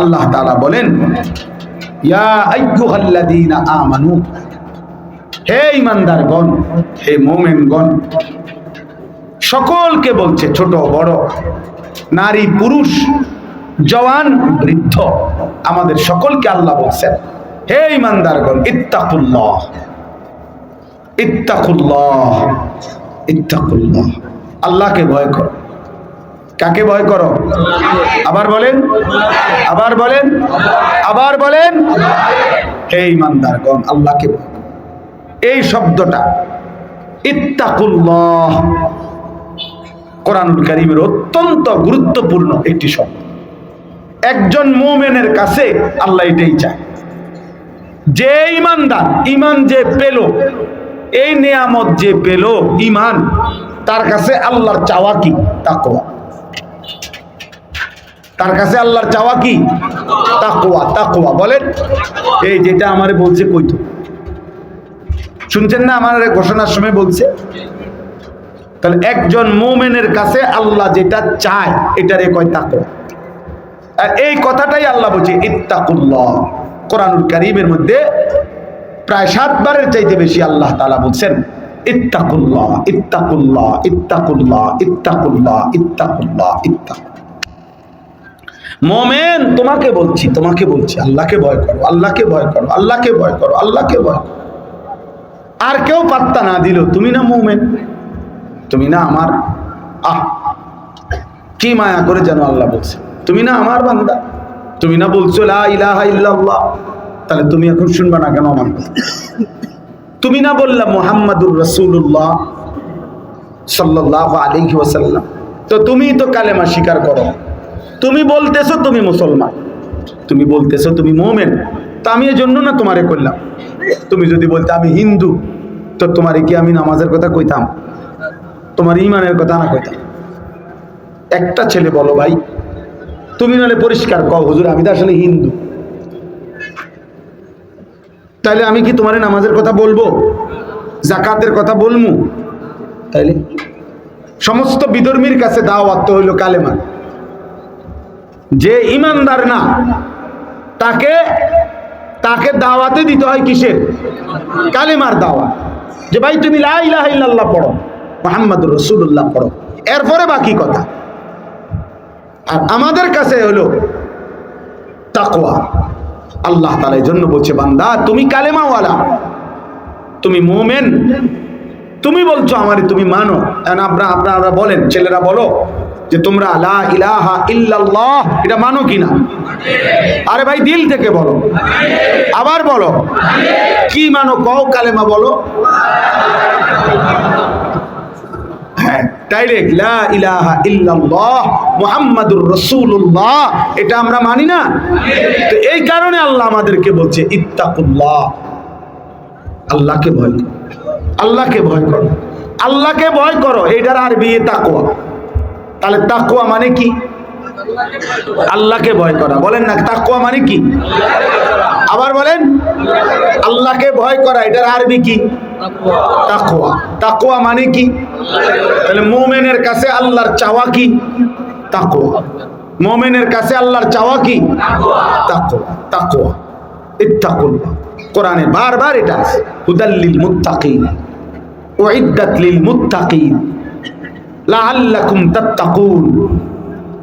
আল্লাহ তাআলা বলেন আমানু, হে ইমানদারগণ হে মুমিনগণ, সকলকে বলছে, ছোট, বড়, নারী, পুরুষ, জওয়ান, বৃদ্ধ, আমাদের সকলকে আল্লাহ বলছেন, হে ইমানদার ইমানদারগণ ইত্তাকুল্লাহ ইত্তাকুল্লাহ ইত্তাকুল্লাহ, আল্লাহকে ভয় করো। কাকে ভয় করো? আবার বলেন আবার বলেন আবার বলেন। হে ইমানদারগণ, আল্লাহকে এই শব্দটা, ইত্তাকুল্লাহ, কোরআনুল কারিমের অত্যন্ত গুরুত্বপূর্ণ একটি শব্দ। একজন মোমেনের কাছে আল্লাহ এটাই চায়। যে ইমানদার, ইমান যে পেল, এই নিয়ামত যে পেল, ইমান, তার কাছে আল্লাহর চাওয়া কি? তাকওয়া। তার কাছে আল্লাহর চাওয়া কি? তাকওয়া তাকওয়া। বলেন, এই যেটা আমারে বলছে কইতো শুনছেন না আমার ঘোষণার সময় বলছে? তাহলে একজন মোমেনের কাছে আল্লাহ যেটা চায়, এটারে কয় তাকওয়া। আর এই কথাটাই আল্লাহ বলছে, ইত্তাকুল্লাহ। কোরআনুল কারীমের মধ্যে প্রায় সাতবারের চাইতে বেশি আল্লাহ তাআলা বলছেন, ইত্তাকুল্লাহ ইত্তাকুল্লাহ ইত্তাকুল্লাহ ইত্তাকুল্লাহ ইত্তাকুল্লাহ ইত্তাকুল্লাহ। মোমেন, তোমাকে বলছি তোমাকে বলছি, আল্লাহকে ভয় করো, আল্লাহকে ভয় করো, আল্লাহকে ভয় করো, আল্লাহকে ভয় করো। আর কেউ পাত্তা না দিল, তুমি না মোমেন, তুমি না আমার, আহ, কি মায়া করে যেন আল্লাহ বলছে। তুমি না আমার বান্দা, তুমি না বলছো ইলাহা তাহলে তুমি এখন শুনবে না কেন আমার? তুমি না বললা মোহাম্মদুর রসুল্লাহ আলাইহি ওয়াসাল্লাম। তো তুমি তো কালেমা স্বীকার করো। তুমি বলতেছো তুমি মুসলমান। তুমি বলতেছো তুমি মোমেন। তা আমি এই জন্য না তোমারে করলাম তুমি যদি বলতে আমি হিন্দু, তো তোমারে কি আমি নামাজের কথা কইতাম? তোমার ইমানের কথা না কইতাম? একটা ছেলে বলো ভাই, তুমি নাহলে পরিষ্কার কও, হুজুর, আমি তো আসলে হিন্দু। তাইলে আমি কি তোমার নামাজের কথা বলব? জাকাতের কথা বলমু? তাইলে সমস্ত বিধর্মীর কাছে দাওয়াত হইল কালেমা যে ইমানদার না, তাকে তাকে দাওয়াতে দিতে হয় কিসের? কালেমার দাওয়া যে ভাই তুমি লা ইলাহা ইল্লাল্লাহ পড়ো মোহাম্মদ রসুল্লাহ পড়ো। এরপরে বাকি কথা। আর আমাদের কাছে হলো তাকওয়া। আল্লাহ তালা জন্য বলছে, বান্দা, তুমি কালেমাওয়ালা, তুমি মোমেন। তুমি বলছো আমারে তুমি মানো। আপনারা আপনারা বলেন, ছেলেরা বলো যে তোমরা লা ইলাহা ইল্লাল্লাহ, এটা মানো কিনা? আরে ভাই, দিল থেকে বলো। আবার বলো। কি মানো, কও কালেমা বলো। হ্যাঁ লা ইলাহা এটা আমরা মানি না? তো এই কারণে আল্লাহ আমাদেরকে বলছে আল্লাহকে ভয় আল্লাহকে ভয় করো। আল্লাহকে ভয় করো এটার আরবি তাকওয়া। তাহলে তাকওয়া মানে কি? আল্লাহকে ভয় করা। বলেন না, তাকওয়া মানে কি? আবার বলেন, আল্লাহকে ভয় করা, এটার আরবি কি? তাকওয়া। তাকওয়া মানে কি? তাহলে মুমিনের কাছে আল্লাহর চাওয়া কি? তাকওয়া। মুমিনের কাছে আল্লাহর চাওয়া কি? তাকওয়া। তাকওয়া। ইত্তাকুল্লাহ। কোরআনে বারবার এটা আছে হুদাল্লিল মুত্তাকিন উইদ্দাত লিল মুত্তাকিন লাআল্লাকুম তাত্তাকুন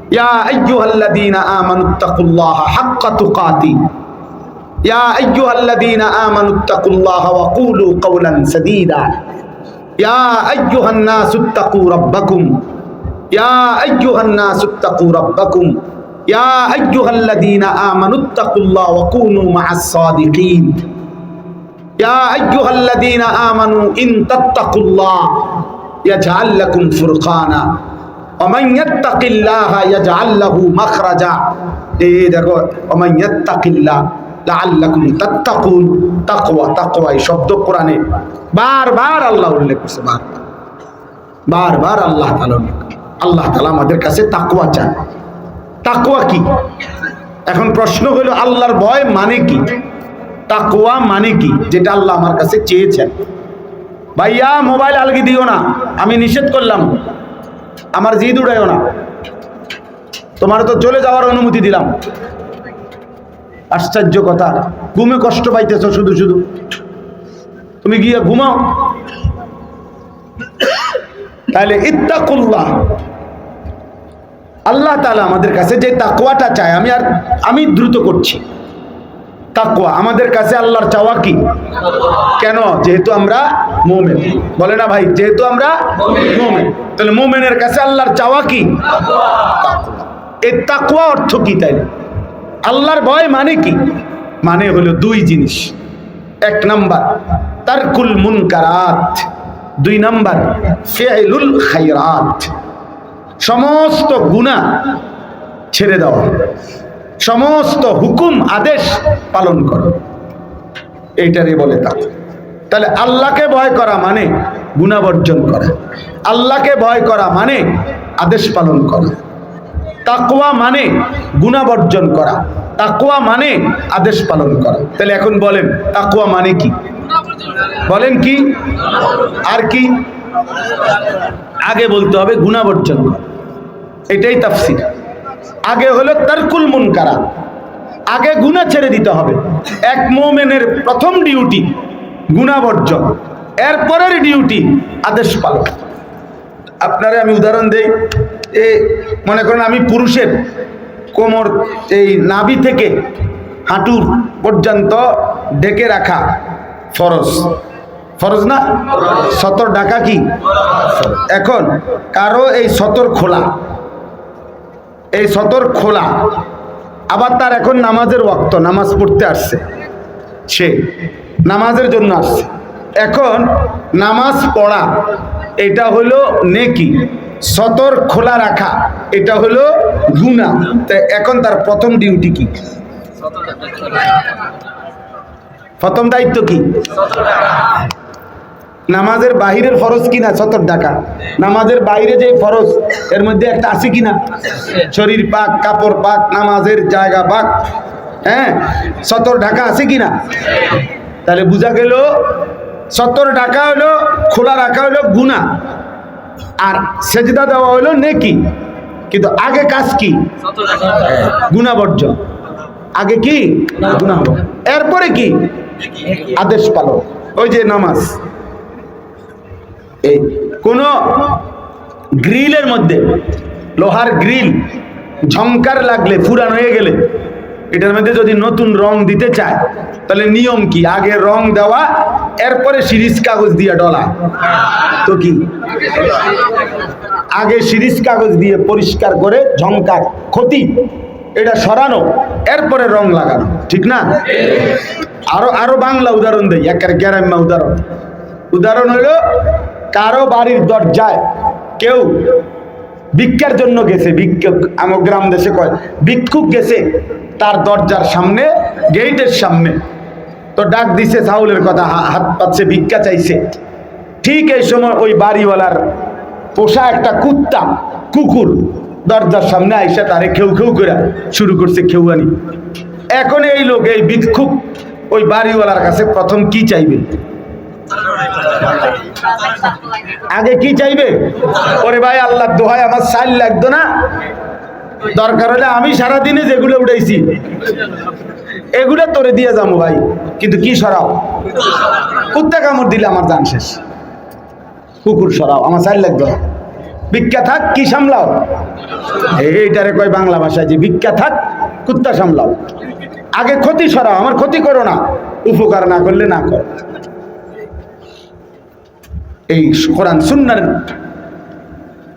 ইয়া আইয়ুহাল্লাযীনা আমানু তাকুল্লাহা হাক্কা তুকাতি ইয়া আইয়ুহাল্লাযীনা আমানু তাকুল্লাহা ওয়া কুলু কাওলান সাদীদা ইয়া আইয়ুহান নাসু তাকু রাব্বাকুম ইয়া আইয়ুহান নাসু তাকু রাব্বাকুম يا أيها الذين آمنوا اتقوا الله وكونوا مع الصادقين. يا أيها الذين آمنوا إن تتقوا الله يجعل لكم فرقانا. ومن يتق الله يجعل له مخرجا. إيه ومن يتق الله لعلكم تتقون. تقوى تقوى شبد القرآن. بار بار الله لك بار. بار الله تعالى الله تعالى ما درك ستقوى جانب তাকওয়া কি? এখন প্রশ্ন হলো, আল্লাহর ভয় মানে কি? তাকওয়া মানে কি? যেটা আল্লাহ আমার কাছে চেয়েছেন। ভাইয়া, মোবাইল আলগি দিও না। আমি নিষেধ করলাম। আমার জিদ উড়াইও না। তোমার তো চলে যাওয়ার অনুমতি দিলাম। আশ্চর্য কথা। ঘুমে কষ্ট পাইতেছ শুধু শুধু। তুমি গিয়ে ঘুমাও। তাহলে ইত্তাকুল্লাহ। আল্লাহ তালা আমাদের কাছে যে তাকওয়াটা চায়, আমি আর আমি দ্রুত করছি। তাকওয়া, আমাদের কাছে আল্লাহর চাওয়া কি? কেন? যেহেতু আমরা মোমেন। বলে না ভাই, যেহেতু আমরা মোমেন। তাহলে মোমেনের কাছে আল্লাহর চাওয়া কি। এই তাকওয়া অর্থ কি তাই? আল্লাহর ভয় মানে কি? মানে হলো দুই জিনিস। এক নাম্বার তার তারকুল মুনকারাত। দুই নাম্বার, ফিআলুল খায়রাত। সমস্ত গুনাহ ছেড়ে দেওয়া সমস্ত হুকুম, আদেশ পালন করো। এইটারে বলে তা তাহলে আল্লাহকে ভয় করা মানে গুনাহ বর্জন করা। আল্লাহকে ভয় করা মানে আদেশ পালন করা। তাকওয়া মানে গুনাহ বর্জন করা। তাকওয়া মানে আদেশ পালন করা। তাহলে এখন বলেন, তাকওয়া মানে কি? বলেন কি? আর কি? আগে বলতে হবে গুনাহ বর্জন করা। এটাই তাফসির। আগে হলো তারকুল মুনকারা। আগে গুনাহ ছেড়ে দিতে হবে। এক মোমেনের প্রথম ডিউটি গুনাহ বর্জন এরপরের ডিউটি আদেশ পালন। আপনারে আমি উদাহরণ দেই। এ মনে করেন আমি পুরুষের কোমর এই নাভি থেকে হাঁটুর পর্যন্ত ডেকে রাখা ফরজ। ফরজ না? সতর ডাকা কি? এখন কারও এই সতর খোলা। এই সতর খোলা। আবার তার এখন নামাজের ওয়াক্ত, নামাজ পড়তে আসছে। সে নামাজের জন্য আসছে। এখন নামাজ পড়া, এটা হলো নেকি। সতর খোলা রাখা, এটা হলো গুণা তাই এখন তার প্রথম ডিউটি কি? প্রথম দায়িত্ব কি? নামাজের বাহিরের ফরজ কিনা? সতর ডাকা নামাজের বাইরে যে ফরজ এর মধ্যে একটা আছে কিনা? শরীর পাক কাপড় পাক নামাজের জায়গা পাক। হ্যাঁ? সতর ঢাকা আছে কিনা? তাহলে বোঝা গেল সতর ঢাকা হলো খোলা রাখা হলো গুণা আর সেজদা দেওয়া হলো নেকি। কিন্তু আগে কাজ কি? গুণা বর্জন। আগে কি? গুণা এরপরে কি? আদেশ পালন। ওই যে নামাজ। এই কোন গ্রিলের মধ্যে, লোহার গ্রিল, ঝংকার লাগলে ফুরান হয়ে গেলে, এটার মধ্যে যদি নতুন রং দিতে চায়, তাহলে নিয়ম কি? আগে রং দেওয়া, এরপরে সিরিজ কাগজ দিয়ে ডলা। তো কি? আগে সিরিজ কাগজ দিয়ে পরিষ্কার করে ঝংকার, ক্ষতি, এটা সরানো, এরপরে রং লাগানো, ঠিক না? আরও আরও বাংলা উদাহরণ দেয় একের গ্যারাম্মা উদাহরণ। উদাহরণ হলো কারও বাড়ির দরজায় কেউ ভিক্ষার জন্য গেছে আমার গ্রাম দেশে কয়, ভিক্ষুক গেছে তার দরজার সামনে, গেইটের সামনে। তো ডাক দিছে চাউলের কথা হাত পাচ্ছে ভিক্ষা চাইছে। ঠিক এই সময় ওই বাড়িওয়ালার পোষা একটা কুত্তা, কুকুর দরজার সামনে আইসা তারে খেউ খেউ করে শুরু করছে খেউয়ানি। এখন এই লোক, এই ভিক্ষুক ওই বাড়িওয়ালার কাছে প্রথম কি চাইবে? আগে কি চাইবে? ওরে ভাই আল্লাহ দোহাই আমার সাইল লাগতো না। দরকার হলে আমি সারা দিনে যেগুলো উঠাইছি, এগুলো তোরে দিয়ে যাব ভাই। কিন্তু কি সরাও? কুত্তা কামড় দিলে আমার দান শেষ। কুকুর সরাও, আমার সাইল লাগতো না। ভিক্ষা থাক, কি সামলাও? এইটারে কয় বাংলা ভাষায় যে ভিক্ষা থাক, কুত্তা সামলাও। আগে ক্ষতি সরাও, আমার ক্ষতি করো না। উপকার না করলে না করো। এই কোরআন সুন্নার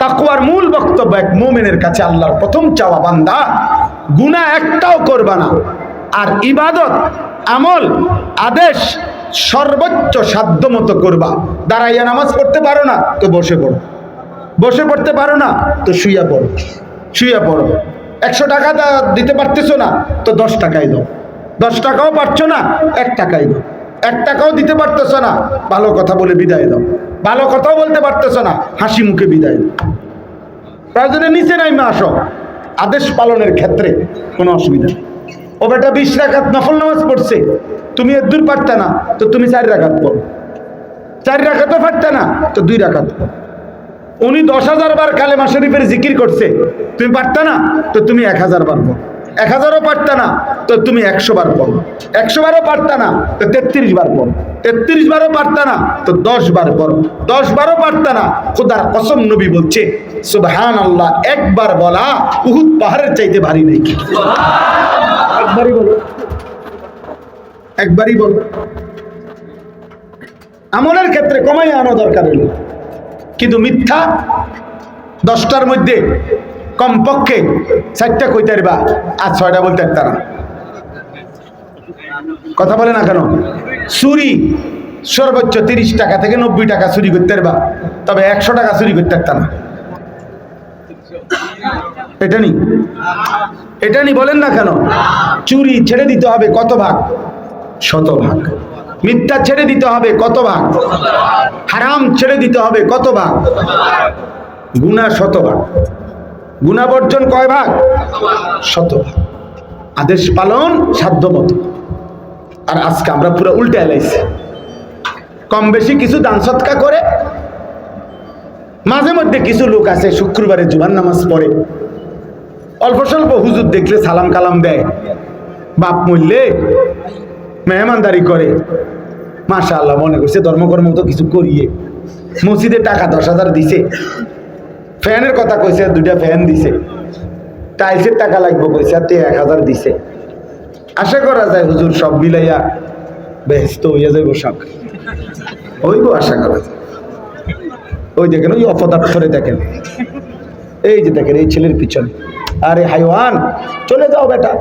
তাকওয়ার মূল বক্তব্য এক মোমেনের কাছে আল্লাহর প্রথম চাওয়া বান্দা, গুনাহ একটাও করবা না। আর ইবাদত, আমল, আদেশ সর্বোচ্চ সাধ্য মতো করবা। দাঁড়াইয়া নামাজ পড়তে পারো না, তো বসে পড়ো। বসে পড়তে পারো না, তো শুইয়া পড়ো। শুইয়া পড়ো। একশো টাকা দিতে পারতেছো না, তো দশ টাকাই দাও। দশ টাকাও পারছ না, এক টাকাই দাও। এক টাকাও দিতে পারতেছো না। ভালো কথা বলে বিদায় দাও। ভালো কথাও বলতে পারতেছো না, হাসি মুখে বিদায় দাও। প্রয়োজনে নিচে নাইমে আসো। আদেশ পালনের ক্ষেত্রে কোনো অসুবিধা ও বেটা বিশ রাখাত নফল নামাজ পড়ছে, তুমি এর দূর পারতে না, তো তুমি চার রাখাত পড়ো। চার রাখাতও পারতে না, তো দুই রাখাত উনি দশ হাজার বার কালেমা শরীফের জিকির করছে, তুমি পারতে না, তো তুমি এক হাজার বার পড়ো। এক হাজারও পারতা না তো তুমি একশো বার পড়ো। একশো বারও পারতা না, তো তেত্রিশ বার পড়ো। তেত্রিশ বারও পারতা না, তো দশ বার পড়ো। দশ বারও পারতা না, খোদার কসম নবী বলছে সুবহান আল্লাহ একবার বলা, উহুদ পাহাড়ের চাইতে ভারী নেই। একবারই বলো। একবারই বলো। আমলের ক্ষেত্রে কমাই আনা দরকার হলো কিন্তু মিথ্যা, দশটার মধ্যে, কমপক্ষে চারটা কইতে পারবা, আর ছয়টা বলতে না। কথা বলে না কেন? চুরি, সর্বোচ্চ তিরিশ টাকা থেকে নব্বই টাকা চুরি করতে পারবা। তবে একশো টাকা চুরি করতে পারতা না। এটা নি? এটা নি বলেন না কেন? চুরি ছেড়ে দিতে হবে কত ভাগ? শত ভাগ। মিথ্যা ছেড়ে দিতে হবে কত ভাগ? হারাম ছেড়ে দিতে হবে কত ভাগ? গুণা শত ভাগ। গুণা বর্জন কয় ভাগ? শত ভাগ। আদেশ পালন সাধ্য মতো আর আজকে আমরা পুরো উল্টে এলাইছি কম বেশি কিছু দান সৎকা করে, মাঝে মধ্যে কিছু লোক আছে শুক্রবারে জুবান নামাজ পড়ে। অল্প স্বল্প হুজুর দেখলে সালাম কালাম দেয়। বাপ মরলে মেহমানদারি করে। মাশা আল্লাহ মনে করছে ধর্মকর্ম তো কিছু করিয়ে। মসজিদে টাকা দশ হাজার দিছে। ফ্যানের কথা কইছে, দুইটা ফ্যান দিছে। টাইলসের টাকা লাগবে কইছে, আর তে এক হাজার দিছে। আশা করা যায় হুজুর সব মিলাইয়া ব্যস্ত হইয়া যাইব সব। হইব আশা করা যায়। ওই দেখেন, ওই অপদার্থরে দেখেন। এই যে দেখেন, এই ছেলের পিছনে। আরে হাইওয়ান, চলে যাও বেটা।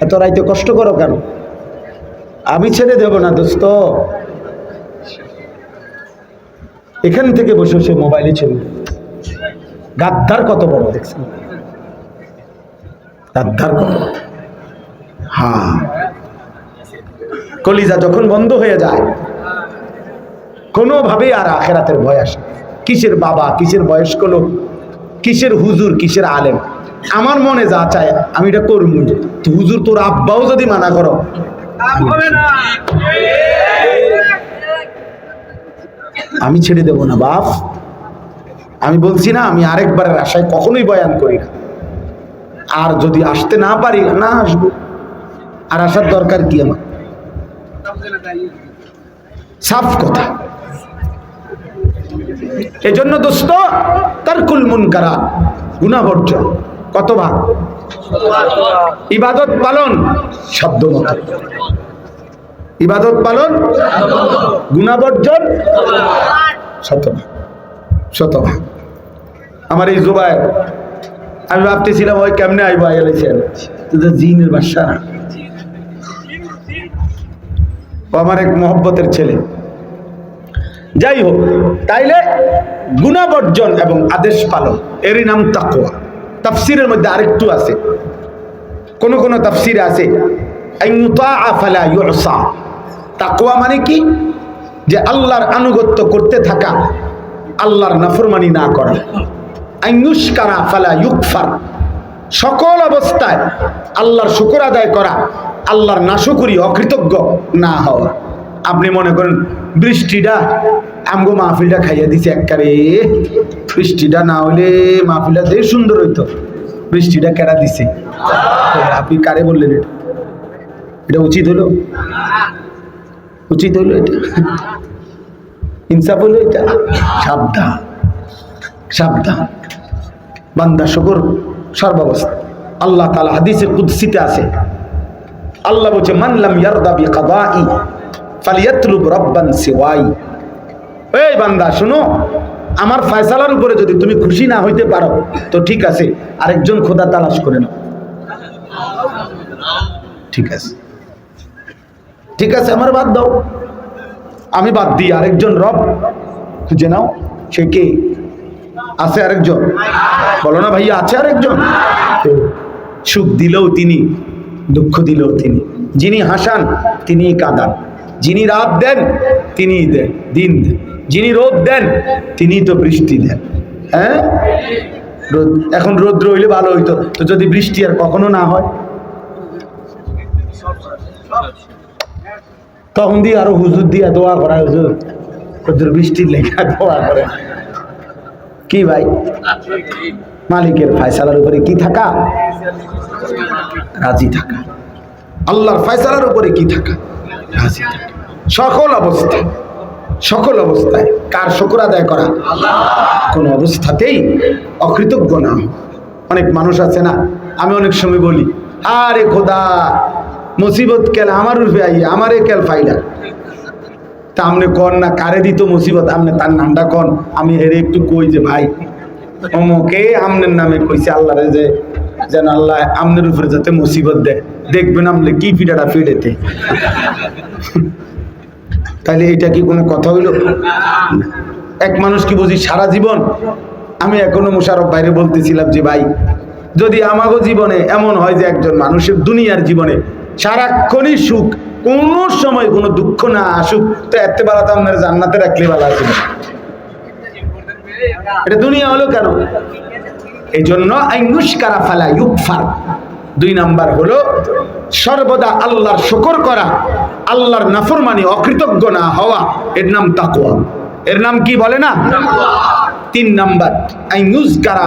এত রাইতে কষ্ট করো কেন? আমি ছেড়ে দেব না দোস্ত। এখান থেকে বসে বসে মোবাইলে ছবি গাদ্দার কত বড়, দেখছেন? গাদ্দার কত বড়। হ্যাঁ কলিজা যখন বন্ধ হয়ে যায়, কোনোভাবেই আর আখেরাতের ভয় আসে কিসের বাবা, কিসের বয়স্ক লোক, কিসের হুজুর, কিসের আলেম? আমার মনে যা চায়, আমি এটা করব তো হুজুর, তোর আব্বাও যদি মানা করো, আমি ছেড়ে দেব না বাপ। আমি বলছি না, আমি আরেকবারের আশায় কখনোই বয়ান করি না। আর যদি আসতে না পারি, না আসব। আর আসার দরকার কি আমার? সাফ কথা। এজন্য দোস্ত, তারকুল মুনকারা, গুণাবর্জন কত ভাগ ইবাদত পালন শব্দ মতো। ইবাদত পালন, গুণাবর্জন, শতভাগ শতভাগ। আমার এই জুবাই আমি ভাবতেছিলাম, ওই কেমনে আইব আইলেছেন তো জিনের বাসা। আমার এক মহব্বতের ছেলে। যাই হোক, তাইলে গুণাবর্জন এবং আদেশ পালন, এরই নাম তাকোয়া তাফসিরের মধ্যে আরেকটু আছে। কোন কোন তাফসিরে আছে তাকোয়া মানে কি? যে আল্লাহর আনুগত্য করতে থাকা, আল্লাহর নাফরমানি না করা। আইনুষ্কারা ফালা ইউকফার। সকল অবস্থায় আল্লাহর শুকর আদায় করা আল্লাহর নাশুকুরি অকৃতজ্ঞ না হওয়া। আপনি মনে করেন বৃষ্টিটা আমগো মাহফিলটা খাইয়া দিছে একবারে। বৃষ্টিটা না হলে মাহফিলটা দেশ সুন্দর হইতো। বৃষ্টিটা কেরা দিছে? আপনি কারে বললেন এটা? এটা উচিত হলো উচিত হলো এটা? ইনসাফ হলো এটা? সাবধান সাবধান। বান্দা শকর সর্বাবস্থা। আল্লাহ তালা হাদিসে কুদ্সিতে আছে। আল্লাহ বলছে মানলাম ইয়ারদা বি কাদাই ফালিয়াতলুব রব্বান সিওয়াই। এই বান্দা, শুনো, আমার ফয়সালার উপরে যদি তুমি খুশি না হইতে পারো, তো ঠিক আছে, আরেকজন খোদা তালাশ করে নাও। ঠিক আছে। ঠিক আছে, আমার বাদ দাও। আমি বাদ দিই, আরেকজন রব খুঁজে নাও, সে কে? আছে আরেকজন? বলো না ভাইয়া, আছে আরেকজন? সুখ দিলেও তিনি দুঃখ দিলেও তিনি। যিনি হাসান তিনি কাঁদান। যিনি রাত দেন তিনি দেন, দিন দেন। যিনি রোদ দেন তিনি তো বৃষ্টি দেন। হ্যাঁ? রোদ এখন রোদ্র হইলে ভালো হইতো। তো যদি বৃষ্টি আর কখনো না হয়? তখন দিয়ে আরও হুজুর দিয়া দোয়া করা, হুজুর। হুজুর বৃষ্টির লেখা দোয়া করে। কি ভাই? মালিকের ফায়সালার উপরে কি থাকা? রাজি থাকা। আল্লাহর ফায়সালার উপরে কি থাকা? রাজি থাকা। সকল অবস্থায় সকল অবস্থায় কার শকর আদায় করা? কোন অবস্থাতেই অকৃতজ্ঞ না। অনেক মানুষ আছে না, আমি অনেক সময় বলি, আরে খোদা, মুসিবত কেল আমার রূপে আই আমারে কেল ফাইলা? তা আমনে কন না, কারে দিত মুসিবত? আমনে তার নামটা কন। আমি হেরে একটু কই যে ভাই অমকে আমনের নামে কইছে আল্লাহরে যে, যেন আল্লাহ আমনের উপরে যাতে মুসিবত দেয়। দেখবেন আমলে কি পিঠাটা তাহলে এটা কি কোনো কথা হইল? এক মানুষ কি বুঝি সারা জীবন? আমি এখনও মুশারফ বাইরে বলতেছিলাম যে, ভাই, যদি আমাগো জীবনে এমন হয় যে একজন মানুষের দুনিয়ার জীবনে সারাক্ষণই সুখ, কোনো সময় কোনো দুঃখ না আসুক, তো এত বেলা তো আপনার জান্নাতে রাখলে ভালো আছে এটা দুনিয়া হলো কেন? এই জন্য আইনুষ্কারা ফালা ইউকফার। দুই নাম্বার হলো সর্বদা আল্লাহর শকর করা, আল্লাহর নাফরমানি, অকৃতজ্ঞ না হওয়া, এর নাম তাকওয়া। এর নাম কি বলে না? তিন নাম্বার আইনুষ্কারা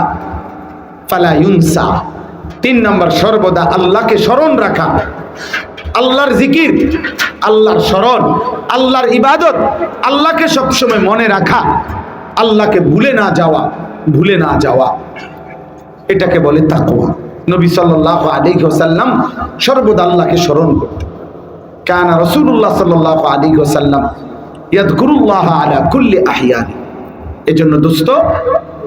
ফালা ইউনসা। তিন নাম্বার, সর্বদা আল্লাহকে স্মরণ রাখা। আল্লাহর জিকির, আল্লাহর স্মরণ, আল্লাহর ইবাদত, আল্লাহকে সবসময় মনে রাখা। আল্লাহকে ভুলে না যাওয়া, ভুলে না যাওয়া। এটাকে বলে তাকওয়া। নবী সাল্লাল্লাহু আলাইহি ওয়াসাল্লাম সর্বদা আল্লাহকে স্মরণ করতেন। কানা রাসূলুল্লাহ সাল্লাল্লাহু আলাইহি ওয়াসাল্লাম ইয়াযকুরুল্লাহ আলা কুল্লি আহইয়ানি এজন্য দোস্ত,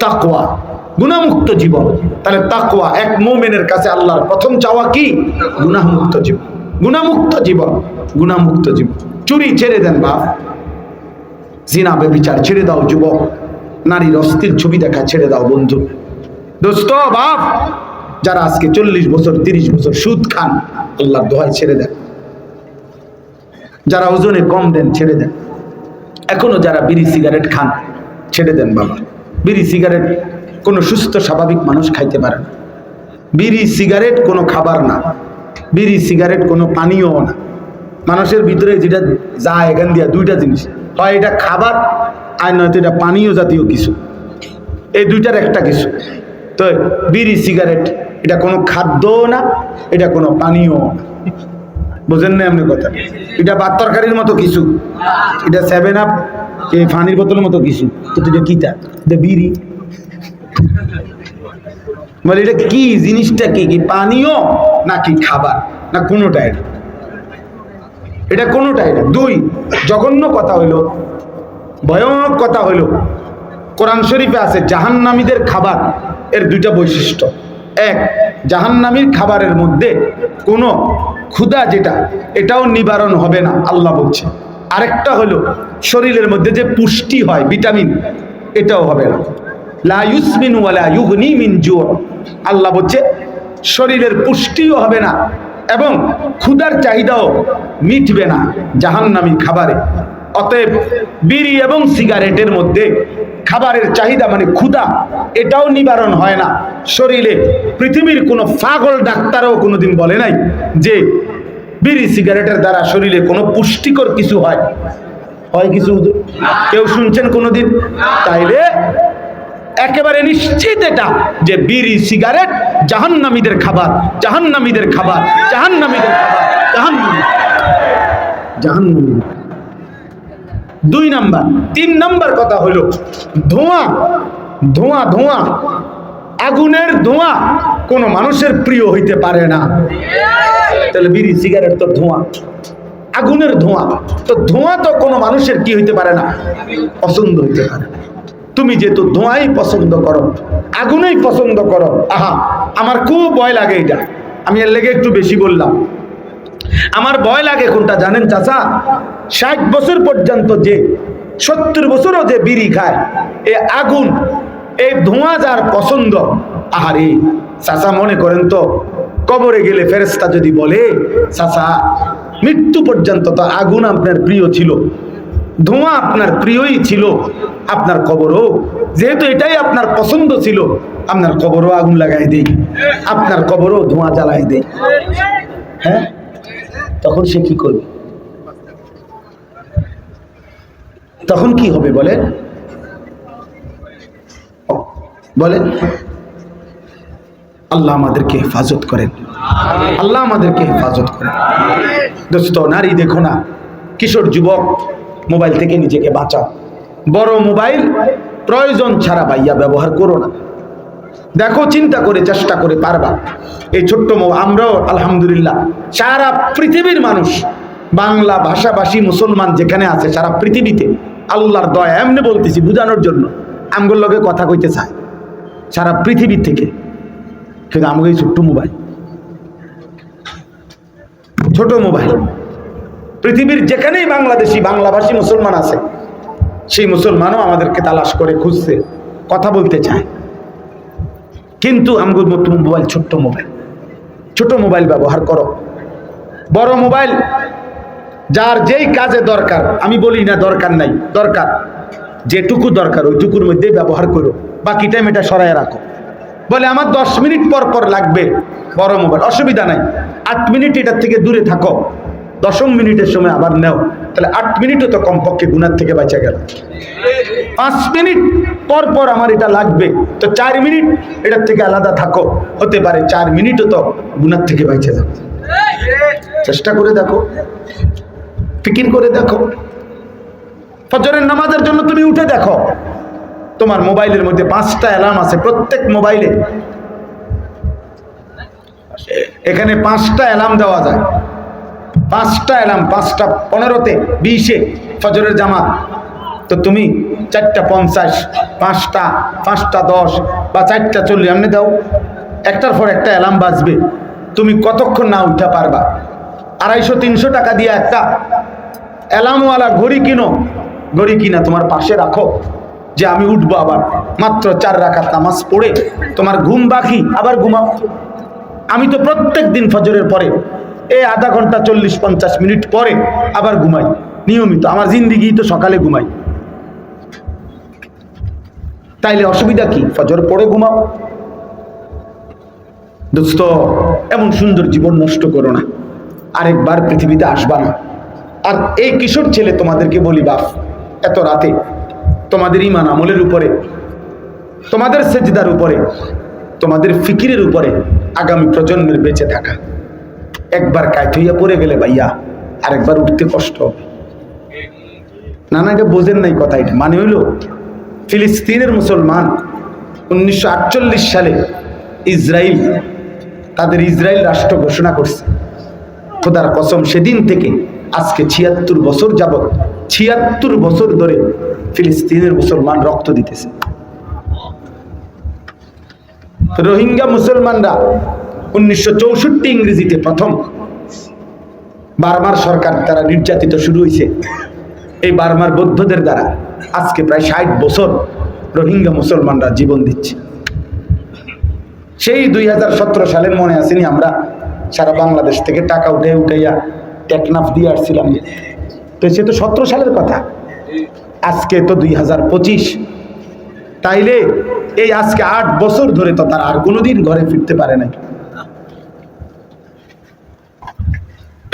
তাকওয়া, গুনাহমুক্ত জীবন। তাহলে তাকওয়া, এক মোমেনের কাছে আল্লাহর প্রথম চাওয়া কি? গুণামুক্ত জীবন। গুণামুক্ত জীবন গুণামুক্ত জীবন। চুরি ছেড়ে দেন বাপ। জিনা বেবিচার ছেড়ে দাও, যুবক। নারীর অস্থির ছবি দেখা ছেড়ে দাও, বন্ধু। দোস্ত, বাপ, যারা আজকে চল্লিশ বছর, তিরিশ বছর সুদ খান, আল্লাহর দোহাই ছেড়ে দেন। যারা ওজনে কম দেন, ছেড়ে দেন। এখনও যারা বিড়ি সিগারেট খান, ছেড়ে দেন, বাবা। বিড়ি সিগারেট কোনো সুস্থ, স্বাভাবিক মানুষ খাইতে পারে না। বিড়ি সিগারেট কোনো খাবার না। বিড়ি সিগারেট কোনো পানীয় না। মানুষের ভিতরে যেটা যায়, এখান দিয়া দুইটা জিনিস। হয় এটা খাবার আর নয়তো এটা পানীয় জাতীয় কিছু। এই দুইটার একটা কিছু। তো বিড়ি, সিগারেট, এটা কোনো খাদ্যও না, এটা কোনো পানীয় না। বোঝেন না এমনি কথা? এটা ভাত তরকারির মতো কিছু। এটা সেভেন আপ এই ফানির বোতলের মতো কিছু। তো এটা কিটা এটা বিড়ি। বলে এটা কি? জিনিসটা কি? কি পানীয় নাকি খাবার? না কোনোটাই না। এটা কোনোটাই না। দুই, জঘন্য কথা হইল, ভয়ানক কথা হইল। কোরআন শরীফে আছে, জাহান্নামীদের খাবার এর দুইটা বৈশিষ্ট্য। এক, জাহান্নামীর খাবারের মধ্যে কোনো ক্ষুধা যেটা, এটাও নিবারণ হবে না, আল্লাহ বলছে। আরেকটা হলো শরীরের মধ্যে যে পুষ্টি হয়, ভিটামিন, এটাও হবে না। লা ইউসমিন ওয়ালা ইউগনি মিন জু আল্লাহ বলছে, শরীরের পুষ্টিও হবে না এবং ক্ষুধার চাহিদাও মিটবে না জাহান্নামী খাবারে। অতএব বিড়ি এবং সিগারেটের মধ্যে খাবারের চাহিদা মানে ক্ষুদা এটাও নিবারণ হয় না। শরীরে পৃথিবীর কোনো পাগল ডাক্তারও কোনোদিন বলে নাই যে বিড়ি, সিগারেটের দ্বারা শরীরে কোনো পুষ্টিকর কিছু হয়। হয় কিছু? কেউ শুনছেন কোনোদিন? তাইলে একেবারে নিশ্চিত এটা যে বিড়ি, সিগারেট জাহান্নামীদের খাবার জাহান্নামীদের খাবার জাহান্নামীদের খাবার দুই নাম্বার, তিন নাম্বার কথা হলো ধোঁয়া ধোঁয়া ধোঁয়া। আগুনের ধোঁয়া কোনো মানুষের প্রিয় হইতে পারে না। তাহলে বিড়ি, সিগারেট তো ধোঁয়া। আগুনের ধোঁয়া। তো ধোঁয়া তো কোনো মানুষের কি হইতে পারে না? পছন্দ হইতে পারে না। তুমি যেহেতু ধোঁয়াই পছন্দ করো, আগুনেই পছন্দ করো, আহা, আমার খুব ভয় লাগে এটা। আমি এর লেগে একটু বেশি বললাম। আমার ভয় লাগে কোনটা জানেন চাচা? ষাট বছর পর্যন্ত যে, সত্তর বছরও যে বিড়ি খায়, এ আগুন এই ধোঁয়া যার পছন্দ, আহারে, চাচা মনে করেন তো, কবরে গেলে ফেরেস্তা যদি বলে, চাচা, মৃত্যু পর্যন্ত তো আগুন আপনার প্রিয় ছিল। ধোঁয়া আপনার প্রিয়ই ছিল, আপনার কবরও। যেহেতু এটাই আপনার পছন্দ ছিল, আপনার কবরও আগুন লাগাই দেই, আপনার কবরও ধোঁয়া জ্বালাই দেই। হ্যাঁ? তখন সে কি করবে? তখন কি হবে বলেন? বলেন। আল্লাহ আমাদেরকে হেফাজত করেন। আল্লাহ আমাদেরকে হেফাজত করেন। দোস্ত, নারী দেখো না, কিশোর যুবক মোবাইল থেকে নিজেকে বাঁচাও। বড় মোবাইল প্রয়োজন ছাড়া ভাইয়া ব্যবহার করো না। দেখো, চিন্তা করে, চেষ্টা করে পারবা। এই ছোট্ট আমরাও আলহামদুলিল্লাহ সারা পৃথিবীর মানুষ, বাংলা ভাষাভাষী মুসলমান যেখানে আছে, সারা পৃথিবীতে আল্লাহর দয়া, এমনি বলতেছি বোঝানোর জন্য। আমগুলোর লগে কথা কইতে চায়। সারা পৃথিবীর থেকে। কিন্তু আমাকে ছোট্ট মোবাইল। ছোট মোবাইল। পৃথিবীর যেখানেই বাংলাদেশি, বাংলাভাষী মুসলমান আছে, সেই মুসলমানও আমাদেরকে তালাশ করে, খুঁজছে, কথা বলতে চায়। কিন্তু আমগুর মতো মোবাইল, ছোট্ট মোবাইল। ছোট মোবাইল ব্যবহার করো। বড় মোবাইল, যার যেই কাজে দরকার, আমি বলি না দরকার নাই, দরকার। যেটুকু দরকার, ওইটুকুর মধ্যেই ব্যবহার করো। বাকি টাইম এটা সরাই রাখো। বলে আমার দশ মিনিট পর পর লাগবে বড় মোবাইল, অসুবিধা নাই। আট মিনিট এটার থেকে দূরে থাকো। দশম মিনিটের সময় আবার নেও। তাহলে আট মিনিটও তো কমপক্ষে গুনার থেকে বাঁচা গেল। পাঁচ মিনিট পর পর আমার এটা লাগবে। তো চার মিনিট, এটার থেকে আলাদা থাকো। হতে পারে চার মিনিটও তো গুনার থেকে বেঁচে যাবে। চেষ্টা করে দেখো। ফিকির করে দেখো। ফজরের নামাজের জন্য তুমি উঠে দেখো। তোমার মোবাইলের মধ্যে পাঁচটা অ্যালার্ম আছে, প্রত্যেক মোবাইলে। এখানে পাঁচটা অ্যালার্ম দেওয়া যায়। পাঁচটা এলাম, পাঁচটা পনেরোতে, বিশে ফজরের জামাত। তো তুমি চারটা পঞ্চাশ, পাঁচটা পাঁচটা দশ বা চারটা চল্লিশ, এমনি দাও। একটার পর একটা অ্যালার্ম বাজবে। তুমি কতক্ষণ না উঠতে পারবা? আড়াইশো, তিনশো টাকা দিয়ে একটা অ্যালার্মওয়ালা ঘড়ি কিনো। ঘড়ি কিনা তোমার পাশে রাখো, যে আমি উঠবো আবার। মাত্র চার রাখার নামাজ পড়ে, তোমার ঘুম বাকি, আবার ঘুমাও। আমি তো প্রত্যেক দিন ফজরের পরে এই আধা ঘণ্টা চল্লিশ পঞ্চাশ মিনিট পরে আবার ঘুমাই। নিয়মিত, আমার জিন্দিগি তো সকালে ঘুমাই। তাইলে অসুবিধা কি? ফজর পরে ঘুমাও। দোস্ত, এমন সুন্দর জীবন নষ্ট করো না। আরেকবার পৃথিবীতে আসবা না। আর এই কিশোর ছেলে তোমাদেরকে বলি বাপ এত রাতে তোমাদের ইমান আমলের উপরে, তোমাদের সেজদার উপরে, তোমাদের ফিকিরের উপরে আগামী প্রজন্মের বেঁচে থাকা। একবার কায়ত হইয়া পড়ে গেলে ভাইয়া, আরেকবার উঠতে কষ্ট হবে। না না এটা বোঝেন নাই কথা এটা। মানে হইল, ফিলিস্তিনের মুসলমান উনিশশো সালে ইসরায়েল তাদের ইসরায়েল রাষ্ট্র ঘোষণা করছে। খোদার কসম, সেদিন থেকে আজকে ছিয়াত্তর বছর যাবৎ, ছিয়াত্তর বছর ধরে ফিলিস্তিনের মুসলমান রক্ত দিতেছে। রোহিঙ্গা মুসলমানরা উনিশশো চৌষট্টি ইংরেজিতে প্রথম বার্মার সরকার দ্বারা নির্যাতিত শুরু হয়েছে এই বার্মার বৌদ্ধদের দ্বারা আজকে প্রায় ষাট বছর রোহিঙ্গা মুসলমানরা জীবন দিচ্ছে। সেই দুই সালের মনে আসেনি আমরা সারা বাংলাদেশ থেকে টাকা উঠে উঠাইয়া টেকনাফ দিয়ে আসছিলাম। তো সে তো সতেরো সালের কথা। আজকে তো দুই পঁচিশ। তাইলে এই আজকে আট বছর ধরে তো তারা আর কোনোদিন ঘরে ফিরতে পারে নাই।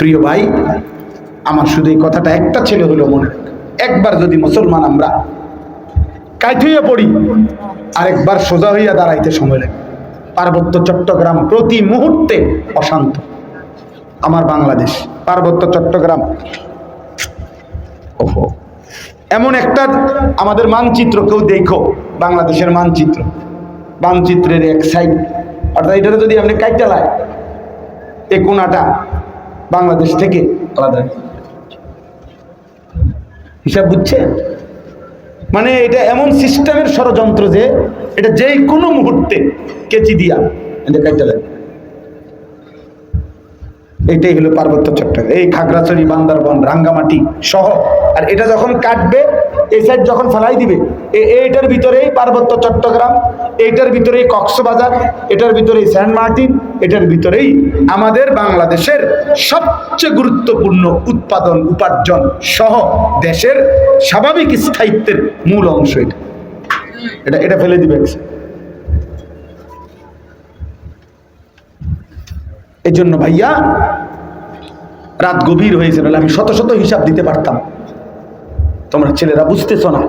প্রিয় ভাই, আমার শুধু এই কথাটা একটা ছেলে হলো মনে একবার যদি মুসলমান আমরা কাইট হইয়া পড়ি, আরেকবার সোজা হইয়া দাঁড়াইতে সময় লাগে। পার্বত্য চট্টগ্রাম প্রতি মুহূর্তে অশান্ত। আমার বাংলাদেশ, পার্বত্য চট্টগ্রাম। ওহো। এমন একটা আমাদের মানচিত্র কেউ দেখো, বাংলাদেশের মানচিত্র। মানচিত্রের এক সাইড অর্থাৎ এটা যদি আপনি কাইটা লাই এই কোনাটা বাংলাদেশ থেকে আলাদা। হিসাব বুঝছে? মানে এটা এমন সিস্টেমের ষড়যন্ত্র যে এটা যে কোনো মুহূর্তে কেচি দিয়া এটা কাইটা লাগে এইটাই হলো পার্বত্য চট্টগ্রাম। এই খাগড়াছড়ি, বান্দারবন, রাঙ্গামাটি সহ। আর এটা যখন কাটবে এই সাইড যখন ফেলাই দিবে এইটার ভিতরেই পার্বত্য চট্টগ্রাম, এইটার ভিতরেই কক্সবাজার, এটার ভিতরেই সেন্ট মার্টিন, এটার ভিতরেই আমাদের বাংলাদেশের সবচেয়ে গুরুত্বপূর্ণ উৎপাদন, উপার্জন সহ দেশের স্বাভাবিক স্থায়িত্বের মূল অংশ এটা। এটা এটা ফেলে দিবে এক side। এই জন্য ভাইয়া রাত গভীর হয়েছে নাহলে আমি শত শত হিসাব দিতে পারতাম। তোমরা ছেলেরা বুঝতেছ না।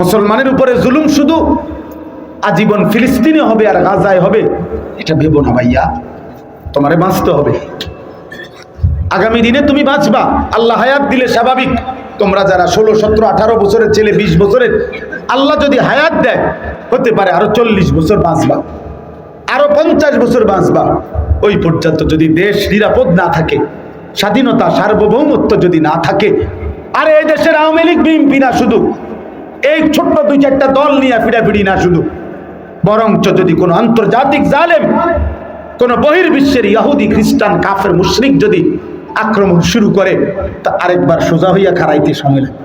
মুসলমানের উপরে জুলুম শুধু আজীবন ফিলিস্তিনে হবে আর গাজায় হবে, এটা ভেবো না ভাইয়া। তোমারে বাঁচতে হবে। আগামী দিনে তুমি বাঁচবা। আল্লাহ হায়াত দিলে স্বাভাবিক। তোমরা যারা ষোলো, সতেরো, আঠারো বছরের ছেলে, বিশ বছরের, আল্লাহ যদি হায়াত দেয়, হতে পারে আরও চল্লিশ বছর বাঁচবা। আরও পঞ্চাশ বছর বাঁচবা। ওই পর্যন্ত যদি দেশ নিরাপদ না থাকে, স্বাধীনতা, সার্বভৌমত্ব যদি না থাকে, আরে এই দেশের আওয়ামী লীগ, বিএনপি না শুধু, এই ছোট্ট দুই চারটা দল নিয়ে ফিরাফিরি না শুধু, বরঞ্চ যদি কোনো আন্তর্জাতিক জালেম, কোন বহির্বিশ্বের ইহুদি, খ্রিস্টান, কাফের, মুশরিক যদি আক্রমণ শুরু করে, তা আরেকবার সোজা হইয়া খারাইতে সময় লাগে।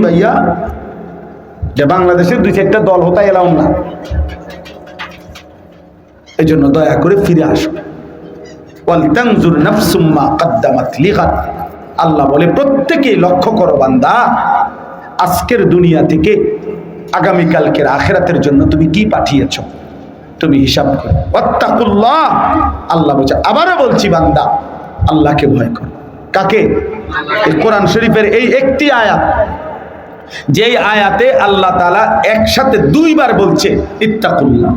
ভাইয়া? যে বাংলাদেশের দুই চারটা দল হতা এলাম না। এই জন্য দয়া করে ফিরে আসো। কাদ্দামাত আল্লাহ বলে, প্রত্যেকেই লক্ষ্য করো বান্দা, আজকের দুনিয়া থেকে আগামীকালকের আখেরাতের জন্য তুমি কি পাঠিয়েছ? তুমি হিসাব করো। আল্লাহ বলছে, আবারও বলছি বান্দা, আল্লাহকে ভয় করো। কাকে? কোরআন শরীফের এই একটি আয়াত। যেই আয়াতে আল্লাহ তাআলা একসাথে দুইবার বলছে, ইত্তাকুল্লাহ।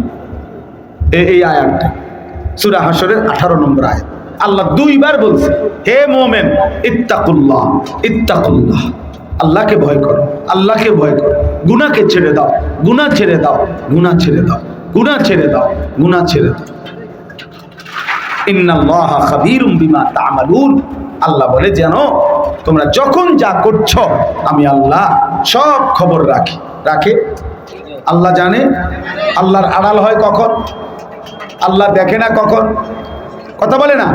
এই আয়াতটা। সূরা হাসরের 18 নম্বর আয়াত। আল্লাহ দুইবার বলছে, হে মোমেন, ইত্তাকুল্লাহ ইত্তাকুল্লাহ। আল্লাহকে ভয় করো, আল্লাহকে ভয় করো। গুনাহকে ছেড়ে দাও গুনা ছেড়ে দাও গুনা ছেড়ে দাও গুনা ছেড়ে দাও গুনা ছেড়ে দাও। ইন্নাল্লাহা খাবীরুম বিমা তা'মালুন। আল্লাহ বলে যেন তোমরা যখন যা করছ, আমি আল্লাহ সব খবর রাখি। রাখে? আল্লাহ জানে? আল্লাহর আড়াল হয় কখন? আল্লাহ দেখে না কখন? কথা বলে না?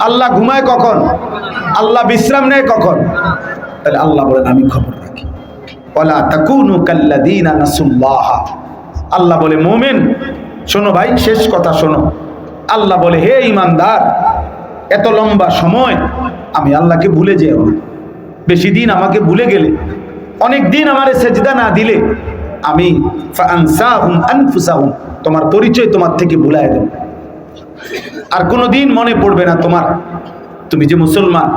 আল্লাহ ঘুমায় কখন? আল্লাহ বিশ্রাম নেয় কখন? তাহলে আল্লাহ বলেন, আমি খবর রাখি। ওলা তাকুনু আল্লাহ বলে, মোমেন, শোনো ভাই, শেষ কথা শোনো। আল্লাহ বলে, হে ইমানদার, এত লম্বা সময় আমি আল্লাহকে ভুলে যেও বেশি দিন আমাকে ভুলে গেলে, অনেক দিন আমার সেজদা না দিলে, আমি তোমার পরিচয় তোমার থেকে ভুলাই দেব। আর কোনো দিন মনে পড়বে না তোমার, তুমি যে মুসলমান,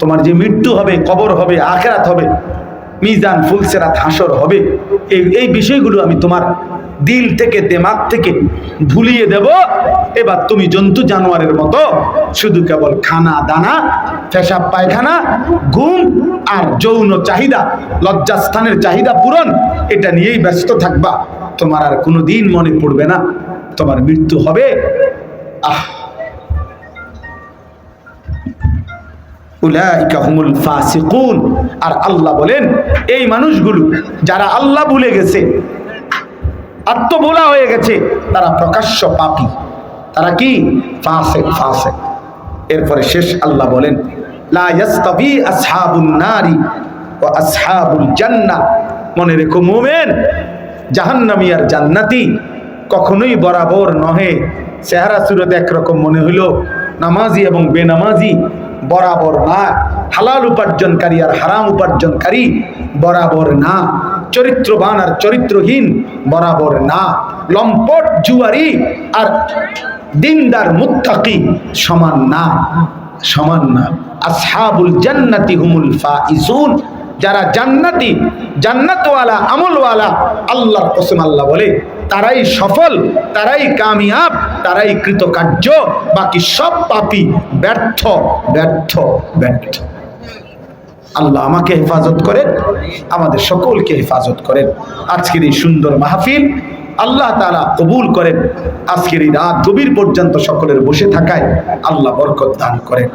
তোমার যে মৃত্যু হবে, কবর হবে, আখেরাত হবে মিজান ফুলসেরাত হাসর হবে। এই এই বিষয়গুলো আমি তোমার দিল থেকে, দেমাগ থেকে ভুলিয়ে দেব। এবার তুমি জন্তু জানোয়ারের মতো শুধু কেবল খানা, দানা, পেশাব, পায়খানা, ঘুম আর যৌন চাহিদা, লজ্জাস্থানের চাহিদা পূরণ, এটা নিয়েই ব্যস্ত থাকবা। তোমার আর কোনো দিন মনে পড়বে না। তোমার মৃত্যু হবে। আহ! ফাসিকুন। আর আল্লাহ বলেন, এই মানুষগুলো যারা আল্লাহ ভুলে গেছে, আত্মবোলা হয়ে গেছে, তারা প্রকাশ্য পাপী। তারা কি? ফাসেক ফাসেক। এরপরে শেষ আল্লাহ বলেন নারি ওয়া আসহাবুল জান্নাহ মনে রেখো মুমিন, জাহান্নামী আর জান্নাতি কখনোই বরাবর নহে। চেহারা সুরত একরকম মনে হইল, নামাজি এবং বেনামাজি বরাবর না। হালাল উপার্জনকারী আর হারাম উপার্জনকারী বরাবর না। চরিত্রবান আর চরিত্রহীন বরাবর না। লম্পট, জুয়ারি আর দিনদার, মুত্তাকি সমান না। সমান না। আসহাবুল জান্নাতি হুমুল ফাইজুন। যারা জান্নাতি, জান্নাতওয়ালা, আমলওয়ালা, আল্লাহর কসম আল্লাহ বলে, তারাই সফল, তারাই কামিয়াব। তারাই কৃতকার্য, বাকি সব পাপি ব্যর্থ ব্যর্থ ব্যর্থ। আল্লাহ আমাকে হেফাজত করেন, আমাদের সকলকে হেফাজত করেন। আজকের এই সুন্দর মাহফিল আল্লাহ তারা কবুল করেন। আজকের এই রাত গভীর পর্যন্ত সকলের বসে থাকায় আল্লাহ বরকত দান করেন।